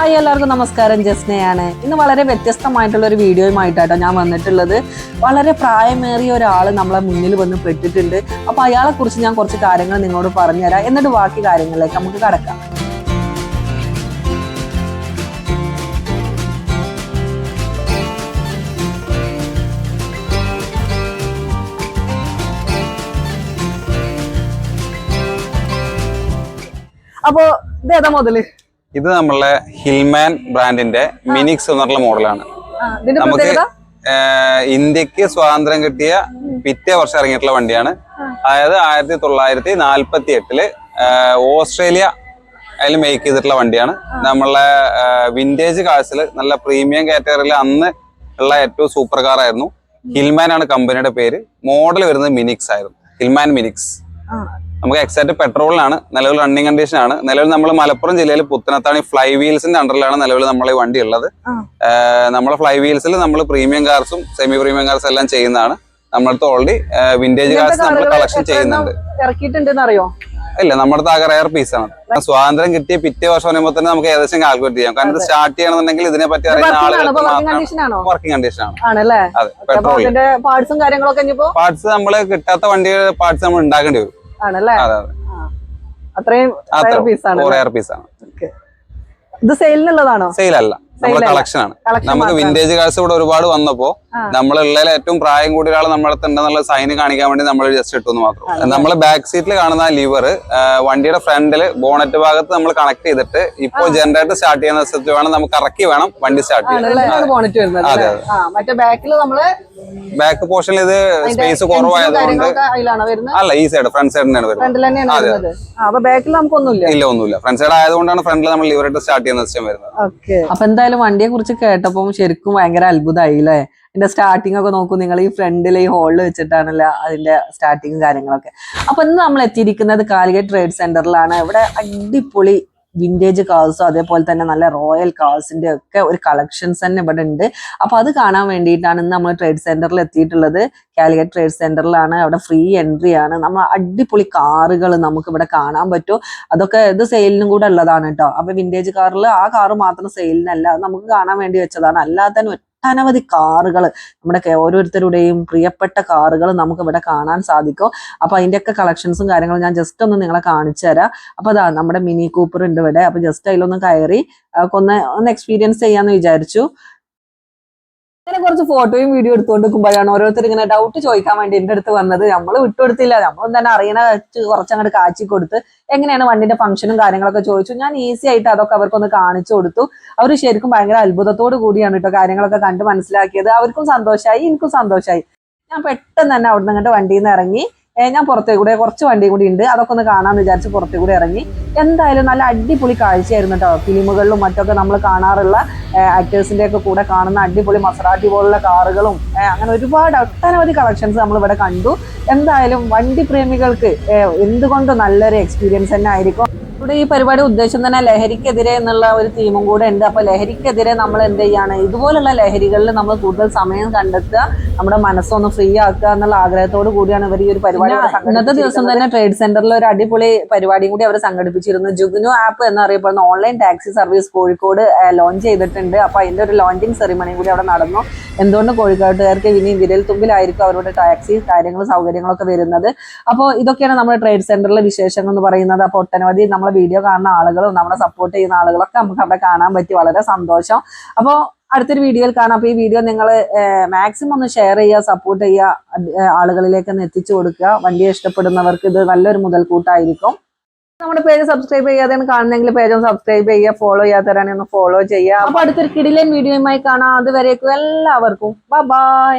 Hi എല്ലാവർക്കും നമസ്കാരം. ജസ്നയാണ്. ഇന്ന് വളരെ വ്യത്യസ്തമായിട്ടുള്ള ഒരു വീഡിയോയുമായിട്ടാട്ടോ ഞാൻ വന്നിട്ടുള്ളത്. വളരെ പ്രായമേറിയ ഒരാൾ നമ്മളെ മുന്നിൽ വന്ന് പെട്ടിട്ടുണ്ട്. അപ്പൊ അയാളെ കുറിച്ച് ഞാൻ കുറച്ച് കാര്യങ്ങൾ നിങ്ങളോട് പറഞ്ഞുതരാം. എന്നിട്ട് ബാക്കി കാര്യങ്ങളിലേക്ക് നമുക്ക് കടക്കാം. അപ്പോ ഇതേതാ മുതൽ? ഇത് നമ്മളെ ഹിൽമാൻ ബ്രാൻഡിന്റെ മിനിക്സ് എന്നുള്ള മോഡലാണ്. നമുക്ക് ഇന്ത്യയ്ക്ക് സ്വാതന്ത്ര്യം കിട്ടിയ പിറ്റേ വർഷം ഇറങ്ങിയിട്ടുള്ള വണ്ടിയാണ്. അതായത് ആയിരത്തി തൊള്ളായിരത്തി നാൽപ്പത്തി എട്ടിൽ ഓസ്ട്രേലിയ അതിൽ മേക്ക് ചെയ്തിട്ടുള്ള വണ്ടിയാണ്. നമ്മളെ വിന്റേജ് കാഴ്സിൽ നല്ല പ്രീമിയം കാറ്റഗറിയിൽ അന്ന് ഉള്ള ഏറ്റവും സൂപ്പർ കാർ ആയിരുന്നു. ഹിൽമാൻ ആണ് കമ്പനിയുടെ പേര്. മോഡൽ വരുന്നത് മിനിക്സ് ആയിരുന്നു. Hillman Minx. നമുക്ക് എക്സാക്ട് പെട്രോളിലാണ് നിലവിൽ റണ്ണിങ് കണ്ടീഷൻ ആണ്. നിലവിൽ നമ്മൾ മലപ്പുറം ജില്ലയിൽ പുത്തനത്താണി ഫ്ലൈ വീൽസിന്റെ അണ്ടറിലാണ് നിലവിൽ ഈ വണ്ടി ഉള്ളത്. നമ്മളെ ഫ്ലൈ വീൽസിൽ നമ്മൾ പ്രീമിയം കാർസും സെമി പ്രീമിയം കാർസും എല്ലാം ചെയ്യുന്നതാണ്. നമ്മളടുത്ത് ഓൾറെഡി വിന്റേജ് കാർസ് നമ്മൾ കളക്ഷൻ ചെയ്യുന്നുണ്ട്. അറിയോ ഇല്ല നമ്മുടെ ആകെ റയർ ആണ്. സ്വാതന്ത്ര്യം കിട്ടിയ പിറ്റേ വർഷം പറയുമ്പോൾ തന്നെ നമുക്ക് ഏകദേശം കാൽക്കുലേറ്റ് ചെയ്യാം. കാരണം ഇത് സ്റ്റാർട്ട് ചെയ്യണമെന്നുണ്ടെങ്കിൽ ഇതിനെ പറ്റി അറിയുന്ന ആളുകൾക്ക് വർക്കിംഗ് മാത്രം കണ്ടീഷൻ വർക്കിംഗ് കണ്ടീഷൻ ആണ്. അതെ പെട്രോൾ പാർട്സും കാര്യങ്ങളൊക്കെ പാർട്സ് നമ്മൾ കിട്ടാത്ത വണ്ടിയുടെ പാർട്സ് നമ്മൾ ഉണ്ടാക്കേണ്ടി വരും. ആണല്ലേ. അത്രയും പീസാണ് ഇത് സെയിലിനുള്ളതാണോ സെയിൽ അല്ല. നമ്മുടെ കളക്ഷൻ ആണ്. നമുക്ക് വിന്റേജ് കാഴ്ച ഇവിടെ ഒരുപാട് വന്നപ്പോ നമ്മളുള്ള നമ്മളുള്ളതിൽ ഏറ്റവും പ്രായം കൂടിയ ഒരാൾ നമ്മളെ തന്നെ ഉണ്ടെന്നുള്ള സൈന് കാണിക്കാൻ വേണ്ടി നമ്മൾ ജസ്റ്റ് ഇട്ടെന്ന് മാത്രം. നമ്മൾ ബാക്ക് സീറ്റിൽ കാണുന്ന ലിവർ വണ്ടിയുടെ ഫ്രണ്ടിൽ ബോണറ്റ് ഭാഗത്ത് നമ്മൾ കണക്ട് ചെയ്തിട്ട് ഇപ്പോൾ ജനറേറ്റർ സ്റ്റാർട്ട് ചെയ്യുന്ന സ്ഥലത്ത് വേണം നമുക്ക് ഇറക്കി വേണം വണ്ടി സ്റ്റാർട്ട് ചെയ്യാൻ. അതെ അതെ, അല്ലേ? ആ മറ്റേ ബാക്കിൽ നമ്മൾ ബാക്ക് പോർഷനിൽ ഇത് സ്പേസ് കുറവായതുകൊണ്ട് അല്ല ഈ സൈഡ് ഫ്രണ്ട് സൈഡ് തന്നെയാണ് വരുന്നത്. അതെ. അപ്പൊ ബാക്കിൽ നമുക്കൊന്നുമില്ല. ഇല്ല ഒന്നുമില്ല. ഫ്രണ്ട് സൈഡ് ആയതുകൊണ്ടാണ് ഫ്രണ്ടിൽ നമ്മൾ ലിവറായിട്ട് സ്റ്റാർട്ട് ചെയ്യുന്ന സിസ്റ്റം വരുന്നത്. ഓക്കെ അപ്പൊ എന്തായാലും വണ്ടിയെ കുറിച്ച് കേട്ടപ്പോൾ ശരിക്കും ഭയങ്കര അത്ഭുതമായി അല്ലേ എന്റെ സ്റ്റാർട്ടിംഗ് ഒക്കെ നോക്കൂ നിങ്ങൾ ഈ ഫ്രണ്ടിൽ ഈ ഹോളിൽ വെച്ചിട്ടാണല്ലോ അതിന്റെ സ്റ്റാർട്ടിങ് കാര്യങ്ങളൊക്കെ. അപ്പൊ ഇന്ന് നമ്മൾ എത്തിയിരിക്കുന്നത് കാലിക്കറ്റ് ട്രേഡ് സെന്ററിലാണ് ഇവിടെ അടിപൊളി വിന്റേജ് കാഴ്സും അതേപോലെ തന്നെ നല്ല റോയൽ കാഴ്സിന്റെ ഒക്കെ ഒരു കളക്ഷൻസ് തന്നെ ഇവിടെ ഉണ്ട്. അപ്പൊ അത് കാണാൻ വേണ്ടിയിട്ടാണ് ഇന്ന് നമ്മൾ ട്രേഡ് സെന്ററിൽ എത്തിയിട്ടുള്ളത്. കാലിക്കറ്റ് ട്രേഡ് സെന്ററിലാണ് അവിടെ ഫ്രീ എൻട്രി ആണ്. നമ്മൾ അടിപൊളി കാറുകൾ നമുക്ക് ഇവിടെ കാണാൻ പറ്റും. അതൊക്കെ ഇത് സെയിലിനും കൂടെ ഉള്ളതാണ് കേട്ടോ. അപ്പൊ വിന്റേജ് കാറിൽ ആ കാറ് മാത്രം സെയിലിനല്ല നമുക്ക് കാണാൻ വേണ്ടി വെച്ചതാണ്. അല്ലാതെ തന്നെ ഒട്ടനവധി കാറുകൾ നമ്മുടെ ഓരോരുത്തരുടെയും പ്രിയപ്പെട്ട കാറുകൾ നമുക്ക് ഇവിടെ കാണാൻ സാധിക്കും. അപ്പൊ അതിന്റെയൊക്കെ കളക്ഷൻസും കാര്യങ്ങളും ഞാൻ ജസ്റ്റ് ഒന്ന് നിങ്ങളെ കാണിച്ചു തരാം. അപ്പൊ അതാ നമ്മുടെ മിനി കൂപ്പർ ഉണ്ട് ഇവിടെ. അപ്പൊ ജസ്റ്റ് അതിലൊന്ന് കയറി ഒന്ന് ഒന്ന് എക്സ്പീരിയൻസ് ചെയ്യാന്ന് വിചാരിച്ചു. ഇങ്ങനെ കുറച്ച് ഫോട്ടോയും വീഡിയോ എടുത്തുകൊണ്ട് നിൽക്കുമ്പോഴാണ് ഓരോരുത്തർ ഇങ്ങനെ ഡൗട്ട് ചോദിക്കാൻ വേണ്ടി എന്റെ അടുത്ത് വന്നത്. നമ്മൾ വിട്ടുകൊടുത്തില്ല നമ്മൾ തന്നെ അറിയണ വെച്ച് കുറച്ചങ്ങോട്ട് കാച്ചി കൊടുത്ത് എങ്ങനെയാണ് വണ്ടിന്റെ ഫംഗ്ഷനും കാര്യങ്ങളൊക്കെ ചോദിച്ചു. ഞാൻ ഈസി ആയിട്ട് അതൊക്കെ അവർക്കൊന്ന് കാണിച്ചു കൊടുത്തു. അവർ ശരിക്കും ഭയങ്കര അത്ഭുതത്തോട് കൂടിയാണ് കേട്ടോ കാര്യങ്ങളൊക്കെ കണ്ട് മനസ്സിലാക്കിയത്. അവർക്കും സന്തോഷമായി എനിക്കും സന്തോഷമായി ഞാൻ പെട്ടെന്ന് തന്നെ അവിടെ നിന്ന് വണ്ടിയിൽ നിന്ന് ഇറങ്ങി. ഞാൻ പുറത്തേ കൂടെ കുറച്ച് വണ്ടി കൂടി ഉണ്ട്. അതൊക്കെ ഒന്ന് കാണാമെന്ന് വിചാരിച്ച് പുറത്തേ കൂടെ ഇറങ്ങി. എന്തായാലും നല്ല അടിപൊളി കാഴ്ചയായിരുന്നു കേട്ടോ ഫിലിമുകളിലും മറ്റൊക്കെ നമ്മൾ കാണാറുള്ള ആക്ടേഴ്സിന്റെ ഒക്കെ കൂടെ കാണുന്ന അടിപൊളി മസറാട്ടി പോലുള്ള കാറുകളും അങ്ങനെ ഒരുപാട് ഒട്ടനവധി കളക്ഷൻസ് നമ്മൾ ഇവിടെ കണ്ടു. എന്തായാലും വണ്ടി പ്രേമികൾക്ക് എന്തുകൊണ്ടും നല്ലൊരു എക്സ്പീരിയൻസ് തന്നെ ആയിരിക്കും. ഇവിടെ ഈ പരിപാടി ഉദ്ദേശം തന്നെ ലഹരിക്കെതിരെ എന്നുള്ള ഒരു തീമും കൂടെ ഉണ്ട്. അപ്പൊ ലഹരിക്കെതിരെ നമ്മൾ എന്ത് ചെയ്യാണ്? ഇതുപോലുള്ള ലഹരികളിൽ നമ്മൾ കൂടുതൽ സമയം കണ്ടെത്തുക നമ്മുടെ മനസ്സൊന്ന് ഫ്രീ ആക്കുക എന്നുള്ള ആഗ്രഹത്തോട് കൂടിയാണ് ഇവർ ഈ ഒരു പരിപാടി ഇന്നത്തെ ദിവസം തന്നെ ട്രേഡ് സെന്ററിൽ ഒരു അടിപൊളി പരിപാടിയും കൂടി അവർ സംഘടിപ്പിച്ചിരുന്നു. ജുഗ്നു ആപ്പ് എന്ന് അറിയപ്പെടുന്ന online taxi service Kozhikode launch ചെയ്തിട്ടുണ്ട്. അപ്പൊ അതിന്റെ ഒരു ലോഞ്ചിങ് സെറിമണിയും കൂടി അവിടെ നടന്നു. എന്തുകൊണ്ട് കോഴിക്കോട്ടുകാർക്ക് ഇനി വിരൽ തുമ്പിലായിരിക്കും അവരുടെ ടാക്സി കാര്യങ്ങളും സൗകര്യങ്ങളൊക്കെ വരുന്നത്? അപ്പോൾ ഇതൊക്കെയാണ് നമ്മുടെ ട്രേഡ് സെന്ററിലെ വിശേഷങ്ങൾ എന്ന് പറയുന്നത്. അപ്പോൾ ഒട്ടനവധി നമ്മളെ വീഡിയോ കാണുന്ന ആളുകളും നമ്മളെ സപ്പോർട്ട് ചെയ്യുന്ന ആളുകളൊക്കെ നമുക്ക് അവിടെ കാണാൻ പറ്റി. വളരെ സന്തോഷം. അപ്പോൾ അടുത്തൊരു വീഡിയോയിൽ കാണാം. അപ്പോൾ ഈ വീഡിയോ നിങ്ങൾ മാക്സിമം ഒന്ന് ഷെയർ ചെയ്യുക സപ്പോർട്ട് ചെയ്യുക ആളുകളിലേക്ക് ഒന്ന് എത്തിച്ചു കൊടുക്കുക. വണ്ടി ഇഷ്ടപ്പെടുന്നവർക്ക് ഇത് നല്ലൊരു മുതൽക്കൂട്ടായിരിക്കും. നമ്മുടെ പേജ് സബ്സ്ക്രൈബ് ചെയ്യാതെ കാണുന്നെങ്കിൽ പേജ് ഒന്ന് സബ്സ്ക്രൈബ് ചെയ്യുക ഫോളോ ചെയ്യാത്തവരാണെങ്കിൽ ഒന്ന് ഫോളോ ചെയ്യുക. അപ്പോൾ അടുത്തൊരു കിടിലൻ വീഡിയോയുമായി കാണാം. അതുവരേക്കും എല്ലാവർക്കും. ബൈ